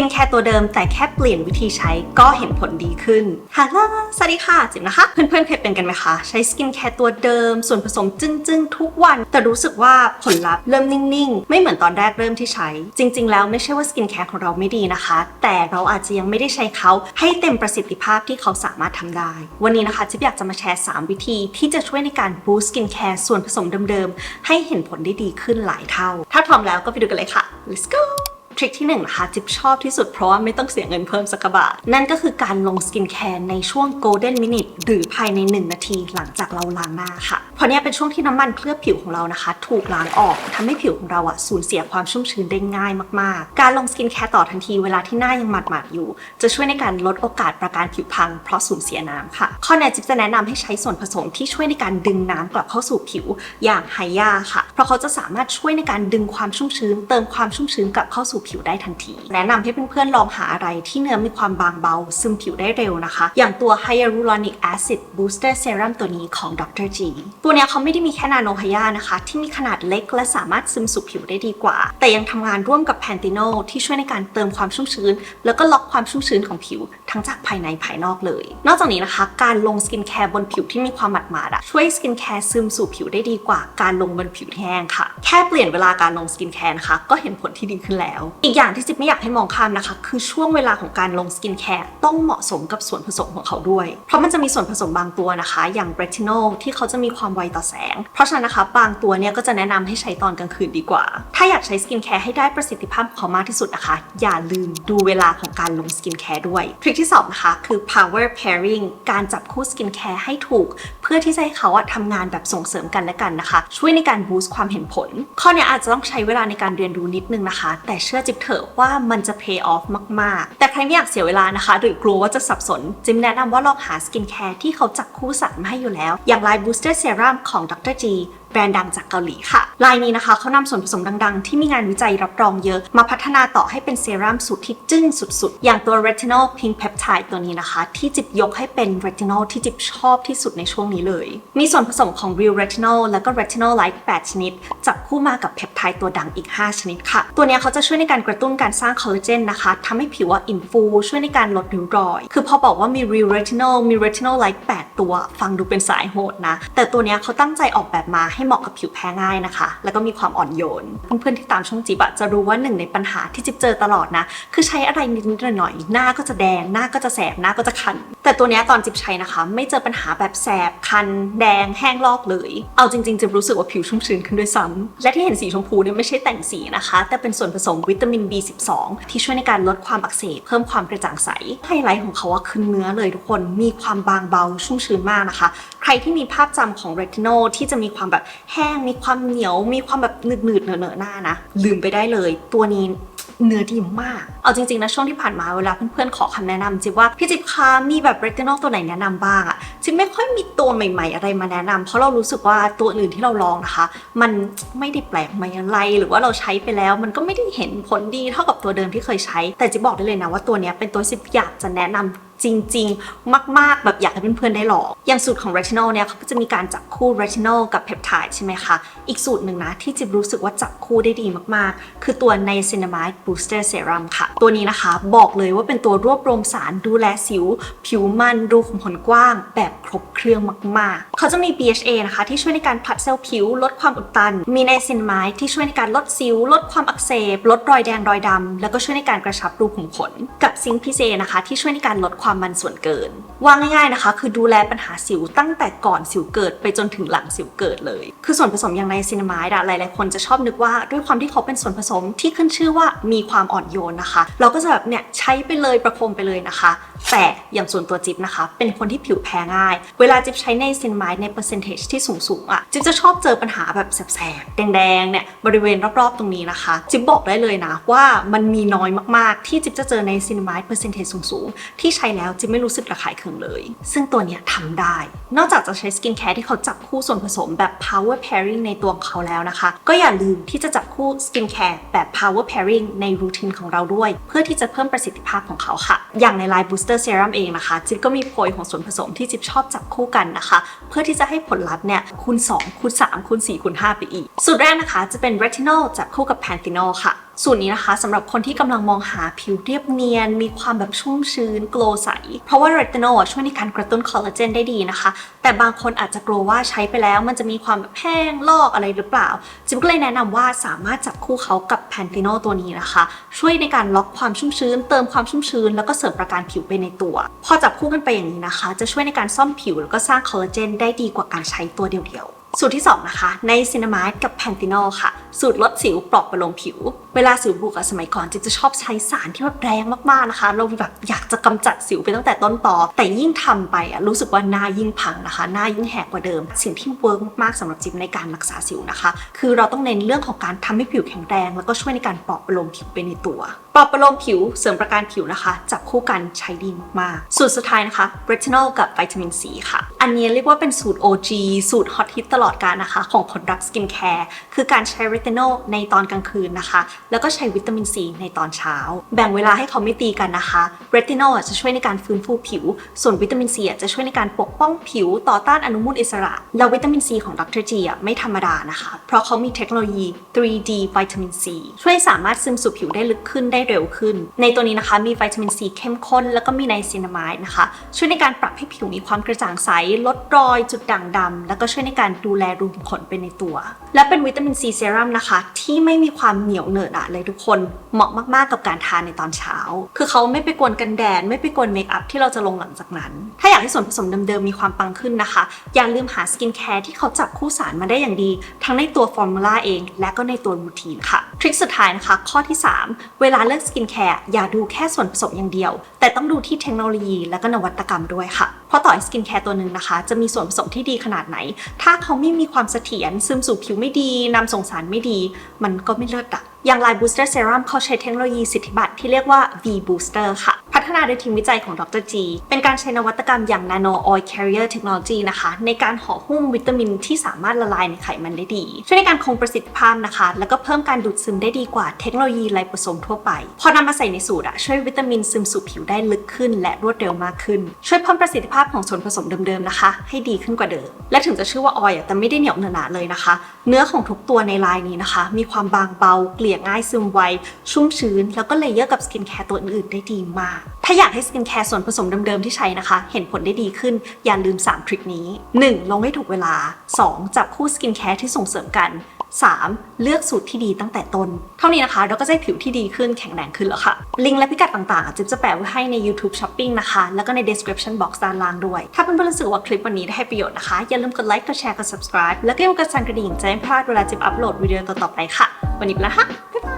กินแค่ตัวเดิมแต่แค่เปลี่ยนวิธีใช้ก็เห็นผลดีขึ้นฮัลโหลสวัสดีค่ะจิ๋มนะคะ เพื่อนๆเคยเป็นกันไหมคะ ใช้สกินแคร์ตัวเดิม ส่วนผสมจึ้งๆ ทุกวัน แต่รู้สึกว่าผลลัพธ์เริ่มนิ่งๆ ไม่เหมือนตอนแรกเริ่มที่ใช้ จริง ๆ แล้วไม่ใช่ว่าสกินแคร์ของเราไม่ดีนะคะ แต่เราอาจจะยังไม่ได้ใช้เขาให้เต็มประสิทธิภาพที่เขาสามารถทำได้ วันนี้นะคะจิ๊บอยากจะมาแชร์ 3 วิธีที่จะช่วยในการบูสต์สกินแคร์ส่วนผสมเดิมๆให้เห็นผลได้ดีขึ้นหลายเท่า ถ้าพร้อมแล้วก็ไปดูกันเลยค่ะ let's go ทริคที่1นะคะจิ๊บชอบที่สุดเพราะว่าไม่ต้องเสียเงินเพิ่มสักบาท นั่นก็คือการลงสกินแคร์ในช่วง golden minute หรือภายใน 1 นาทีหลังจากเราล้างหน้าค่ะ เพราะเนี้ยเป็นช่วงที่น้ำมันเคลือบผิวของเรานะคะ ถูกล้างออกทำให้ผิวของเราอะสูญเสียความชุ่มชื้นได้ง่ายมากๆ การลงสกินแคร์ต่อทันทีเวลาที่หน้ายังหมาดๆอยู่ จะช่วยในการลดโอกาสประการผิวพังเพราะสูญเสียน้ำค่ะ ข้อแนะจิ๊บจะแนะนำให้ใช้ส่วนผสมที่ช่วยในการดึงน้ำกลับเข้าสู่ผิวอย่างไฮยาค่ะ เพราะเขาจะสามารถช่วยในการดึงความชุ่มชื้น เติมความชุ่มชื้นกลับเข้าสู่ผิวได้ทันที แนะนำให้เพื่อนๆลองหาอะไรที่เนื้อมีความบางเบา ซึมผิวได้เร็วนะคะ อย่างตัว Hyaluronic Acid Booster Serum ตัวนี้ของ Dr. G ตัวนี้เขาไม่ได้มีแค่นาโนไฮยานะคะ ที่มีขนาดเล็กและสามารถซึมสู่ผิวได้ดีกว่า แต่ยังทำงานร่วมกับแพนติโนที่ช่วยในการเติมความชุ่มชื้น แล้วก็ล็อกความชุ่มชื้นของผิวทั้งจากภายในภายนอกเลย นอกจากนี้นะคะ การลงสกินแคร์บนผิวที่มีความหมาดหมาดช่วยสกินแคร์ซึมสู่ผิวได้ดีกว่าการลงบนผิวที่แห้งค่ะ แค่เปลี่ยนเวลาการลงสกินแคร์นะคะก็เห็นผลที่ดีขึ้นแล้ว อีกอย่างที่จิ๊บไม่อยากให้มองข้ามนะคะ คือช่วงเวลาของการลงสกินแคร์ต้องเหมาะสมกับส่วนผสมของเขาด้วย เพราะมันจะมีส่วนผสมบางตัวนะคะ อย่างเรทินอลที่เขาจะมีความไวต่อแสง เพราะฉะนั้นนะคะบางตัวเนี่ยก็จะแนะนำให้ใช้ตอนกลางคืนดีกว่า ถ้าอยากใช้สกินแคร์ให้ได้ประสิทธิภาพของเขามากที่สุดนะคะ อย่าลืมดูเวลาของการลงสกินแคร์ด้วยทริคที่สองนะคะคือ power pairing การจับคู่สกินแคร์ให้ถูก เพื่อที่จะให้เขาอะทำงานแบบส่งเสริมกันและกันนะคะ ช่วยในการบูสต์ความเห็นผล ข้อเนี้ยอาจจะต้องใช้เวลาในการเรียนรู้นิดนึงนะคะ แต่เชื่อจิ๊บเถอะว่ามันจะ pay off มาก ๆ แต่ใครไม่อยากเสียเวลานะคะ หรือกลัวว่าจะสับสนจิมแนะนำว่าลองหาสกินแคร์ที่เขาจับคู่สัตว์มาให้อยู่แล้ว อย่าง Line Booster Serum ของ Dr. G แบรนด์ดังจากเกาหลีค่ะ ลายนี้นะคะเขานำส่วนผสมดังๆ ที่มีงานวิจัยรับรองเยอะมาพัฒนาต่อให้เป็นเซรั่มสูตรที่จึ้งสุดๆ อย่างตัว Retinol Pink Peptide ตัวนี้นะคะ ที่จิบยกให้เป็น Retinol ที่จิบชอบที่สุดในช่วงนี้เลย มีส่วนผสมของ Real Retinol แล้วก็ Retinol Light 8ชนิด จับคู่มากับเพปไทด์ตัวดังอีก 5 ชนิดค่ะ ตัวนี้เขาจะช่วยในการกระตุ้นการสร้างคอลลาเจนนะคะทำให้ผิวว่าอิ่มฟู ช่วยในการลดริ้วรอย คือพอบอกว่ามี Real Retinol มี Retinol Light 8ตัว ฟังดูเป็นสายโหดนะ แต่ตัวนี้เขาตั้งใจออกแบบมาใให้เหมาะกับผิวแพ้ง่ายนะคะ แล้วก็มีความอ่อนโยน เพื่อนๆที่ตามช่องจิบะจะรู้ว่าหนึ่งในปัญหาที่จิบเจอตลอดนะ คือใช้อะไรนิดๆหน่อยๆหน้าก็จะแดง หน้าก็จะแสบ หน้าก็จะคัน แต่ตัวนี้ตอนจิบใช้นะคะ ไม่เจอปัญหาแบบแสบ คัน แดง แห้งลอกเลย เอาจริงๆจิบรู้สึกว่าผิวชุ่มชื้นขึ้นด้วยซ้ำและที่เห็นสีชมพูเนี่ยไม่ใช่แต่งสีนะคะ แต่เป็นส่วนผสมวิตามิน B12 ที่ช่วยในการลดความอักเสบเพิ่มความกระจ่างใสไฮไลท์ของเขาว่าคือเนื้อเลยทุกคนมีความบางเบาชุ่มชื้นมากนะคะ ใครที่มีภาพจำของเรตินอลที่จะมีความแบบแห้งมีความเหนียว มีความแบบหนืดๆเหนอะๆหน้านะลืมไปได้เลย ตัวนี้ เนื้อดีมาก เอาจริงๆนะช่วงที่ผ่านมาเวลาเพื่อนๆขอคำแนะนำจิ๊บว่าพี่จิ๊บคะมีแบบเรตินอลตัวไหนแนะนำบ้างอะจิ๊บไม่ค่อยมีตัวใหม่ ๆ อะไรมาแนะนำเพราะเรารู้สึกว่าตัวอื่นที่เราลองนะคะ มันไม่ได้แปลกใหม่อะไรหรือว่าเราใช้ไปแล้ว มันก็ไม่ได้เห็นผลดีเท่ากับตัวเดิมที่เคยใช้ แต่จิ๊บบอกได้เลยนะว่าตัวนี้เป็นตัวที่จิ๊บอยากจะแนะนำ จริง ๆ มาก ๆ แบบอยากให้เพื่อนๆได้ลองอย่างสูตรของ retinol เนี่ยเขาก็จะมีการจับคู่ retinol กับ peptide ใช่ไหมคะ อีกสูตรหนึ่งนะ ที่จิบรู้สึกว่าจับคู่ได้ดีมากๆ คือตัว niacinamide booster serum ค่ะ ตัวนี้นะคะบอกเลยว่าเป็นตัวรวบรวมสารดูแลสิว ผิวมันรูขุมขนกว้าง แบบครบเครื่องมาก ๆ เขาจะมี BHA นะคะ ที่ช่วยในการผลัดเซลล์ผิว ลดความอุดตัน มี niacinamide ที่ช่วยในการลดสิว ลดความอักเสบ ลดรอยแดงรอยดำแล้วก็ช่วยในการกระชับรูขุมขน กับซิงค์พิเศษนะคะ ที่ช่วยในการลดความมันส่วนเกิน ว่าง่ายๆนะคะ คือดูแลปัญหาสิวตั้งแต่ก่อนสิวเกิดไปจนถึงหลังสิวเกิดเลย คือส่วนผสมอย่างในซินามายด์อะหลายๆคนจะชอบนึกว่าด้วยความที่เขาเป็นส่วนผสมที่ขึ้นชื่อว่ามีความอ่อนโยนนะคะ เราก็จะแบบเนี่ยใช้ไปเลยประโคมไปเลยนะคะ แต่อย่างส่วนตัวจิ๊บนะคะ เป็นคนที่ผิวแพ้ง่าย เวลาจิ๊บใช้ในซินามายด์ในเปอร์เซนเทจที่สูงๆอะจิ๊บจะชอบเจอปัญหาแบบแสบๆแดงๆเนี่ยบริเวณรอบๆตรงนี้นะคะ จิ๊บบอกได้เลยนะว่ามันมีน้อยมากๆ ที่จิ๊บจะเจอในซินามายด์เปอร์เซนเทจสูงๆที่ใช้แล้วจิ๊บไม่รู้สึกระคายเคืองเลย ซึ่งตัวเนี้ยทำได้ นอกจากจะใช้สกินแคร์ที่เขาจับคู่ส่วนผสมแบบ power pairing ในตัวของเขาแล้วนะคะ ก็อย่าลืมที่จะจับคู่สกินแคร์แบบ power pairing ในรูทีนของเราด้วย เพื่อที่จะเพิ่มประสิทธิภาพของเขาค่ะ อย่างใน Line Booster Serum เองนะคะ จิ๊บก็มีโพยของส่วนผสมที่จิ๊บชอบจับคู่กันนะคะ เพื่อที่จะให้ผลลัพธ์เนี่ยคูณ2คูณ3คูณ4คูณ5ไปอีก สูตรแรกนะคะจะเป็น retinol จับคู่กับ panthenol ค่ะ สูตรนี้นะคะสำหรับคนที่กำลังมองหาผิวเรียบเนียน มีความแบบชุ่มชื้น โกลใส เพราะว่าเรตินอลช่วยในการกระตุ้นคอลลาเจนได้ดีนะคะ แต่บางคนอาจจะกลัวว่าใช้ไปแล้วมันจะมีความแบบแห้งลอกอะไรหรือเปล่าจิ๊บก็เลยแนะนำว่าสามารถจับคู่เขากับแพนติโนตัวนี้นะคะ ช่วยในการล็อกความชุ่มชื้น เติมความชุ่มชื้น แล้วก็เสริมประการผิวไปในตัว พอจับคู่กันไปอย่างนี้นะคะ จะช่วยในการซ่อมผิวแล้วก็สร้างคอลลาเจนได้ดีกว่าการใช้ตัวเดียวๆ สูตรที่ 2 นะคะ ในซินามายกับแพนติโนค่ะ สูตรลดสิวปลอกประโลมผิว เวลาสิวบุกอะสมัยก่อนจิ๊บจะชอบใช้สารที่แบบแรงมากๆนะคะ เราแบบอยากจะกำจัดสิวไปตั้งแต่ต้นตอแต่ยิ่งทำไปอะรู้สึกว่าหน้ายิ่งพังนะคะ หน้ายิ่งแหกกว่าเดิม สิ่งที่เวิร์กมากๆสำหรับจิ๊บในการรักษาสิวนะคะ คือเราต้องเน้นเรื่องของการทำให้ผิวแข็งแรง แล้วก็ช่วยในการปลอบประโลมผิวไปในตัว ปลอบประโลมผิวเสริมประการผิวนะคะ จับคู่กันใช้ดีมากๆ สูตรสุดท้ายนะคะ retinol กับวิตามินซีค่ะ อันนี้เรียกว่าเป็นสูตร OG สูตรฮอตฮิตตลอดการนะคะ ของคนรักสกินแคร์คือการใช้ retinol ในตอนกลางคืนนะคะ แล้วก็ใช้วิตามินซีในตอนเช้า แบ่งเวลาให้เขาไม่ตีกันนะคะ retinol อะจะช่วยในการฟื้นฟูผิว ส่วนวิตามินซีจะช่วยในการปกป้องผิวต่อต้านอนุมูลอิสระ แล้ววิตามินซีของดรจีไม่ธรรมดานะคะ เพราะเขามีเทคโนโลยี 3D วิตามินซีช่วยสามารถซึมสู่ผิวได้ลึกขึ้นได้เร็วขึ้น ในตัวนี้นะคะมีวิตามินซีเข้มข้น แล้วก็มีไนซินามายนะคะ ช่วยในการปรับให้ผิวมีความกระจ่างใส ลดรอยจุดด่างดำแล้วก็ช่วยในการดูแลรูขุมขนไปในตัว และเป็นวิตามินซีเซรั่มนะคะ ที่ไม่มีความเหนียวเหนอะหนะเลยทุกคนเหมาะมากๆกับการทานในตอนเช้า คือเขาไม่ไปกวนกันแดดไม่ไปกวนเมคอัพที่เราจะลงหลังจากนั้น ถ้าอยากให้ส่วนผสมเดิมๆมีความปังขึ้นนะคะ อย่าลืมหาสกินแคร์ที่เขาจับคู่สารมาได้อย่างดี ทั้งในตัวฟอร์มูล่าเอง และก็ในตัวรูทีนค่ะ ทริคสุดท้ายนะคะ ข้อที่ 3 เวลาเลือกสกินแคร์อย่าดูแค่ส่วนผสมอย่างเดียว แต่ต้องดูที่เทคโนโลยีและก็นวัตกรรมด้วยค่ะ เพราะต่อให้สกินแคร์ตัวหนึ่งนะคะ จะมีส่วนผสมที่ดีขนาดไหน ถ้าเขาไม่มีความเสถียรซึมสู่ผิวไม่ดีนำส่งสารไม่ดี มันก็ไม่เลิศอะอย่างไลน์บูสเตอร์เซรั่มเขาใช้เทคโนโลยีสิทธิบัตรที่เรียกว่า V Booster ค่ะ นาโดยทีมวิจัยของดรจี เป็นการใช้นวัตกรรมอย่าง Nano Oil Carrier Technology นะคะ ในการห่อหุ้มวิตามินที่สามารถละลายในไขมันได้ดี ช่วยในการคงประสิทธิภาพนะคะ แล้วก็เพิ่มการดูดซึมได้ดีกว่าเทคโนโลยีไลโปโซมทั่วไป พอนำมาใส่ในสูตรอะช่วยวิตามินซึมสู่ผิวได้ลึกขึ้น และรวดเร็วมากขึ้น ช่วยเพิ่มประสิทธิภาพของส่วนผสมเดิมๆนะคะ ให้ดีขึ้นกว่าเดิม และถึงจะชื่อว่าออยล์แต่ไม่ได้เหนียวหนาเลยนะคะ เนื้อของทุกตัวในลายนี้นะคะ มีความบางเบาเกลี่ยง่ายซึมไวชุ่มชื้น แล้วก็เลเยอร์กับสกินแคร์ตัวอื่นๆได้ดีมากถ้าอยากให้สกินแคร์ส่วนผสมเดิมๆที่ใช้นะคะ เห็นผลได้ดีขึ้น อย่าลืม 3 ทริคนี้ 1. ลงให้ถูกเวลา 2. จับคู่สกินแคร์ที่ส่งเสริมกัน 3. เลือกสูตรที่ดีตั้งแต่ต้น เท่านี้นะคะ เราก็จะได้ผิวที่ดีขึ้นแข็งแรงขึ้นแล้วค่ะ ลิงก์และพิกัดต่างๆจิ๊บจะแปะไว้ให้ใน YouTube Shopping นะคะ แล้วก็ใน description box ด้านล่างด้วย ถ้าเพื่อนๆรู้สึกว่าคลิปวันนี้ได้ให้ประโยชน์นะคะ อย่าลืมกดไลค์กดแชร์กด subscribe แล้วก็อย่าลืมกดสั่นกระดิ่งจะได้ไม่พลาดเวลาจิ๊บอัปโหลดวิดีโอต่อๆไปค่ะ วันนี้ไปแล้วค่ะบ๊ายบาย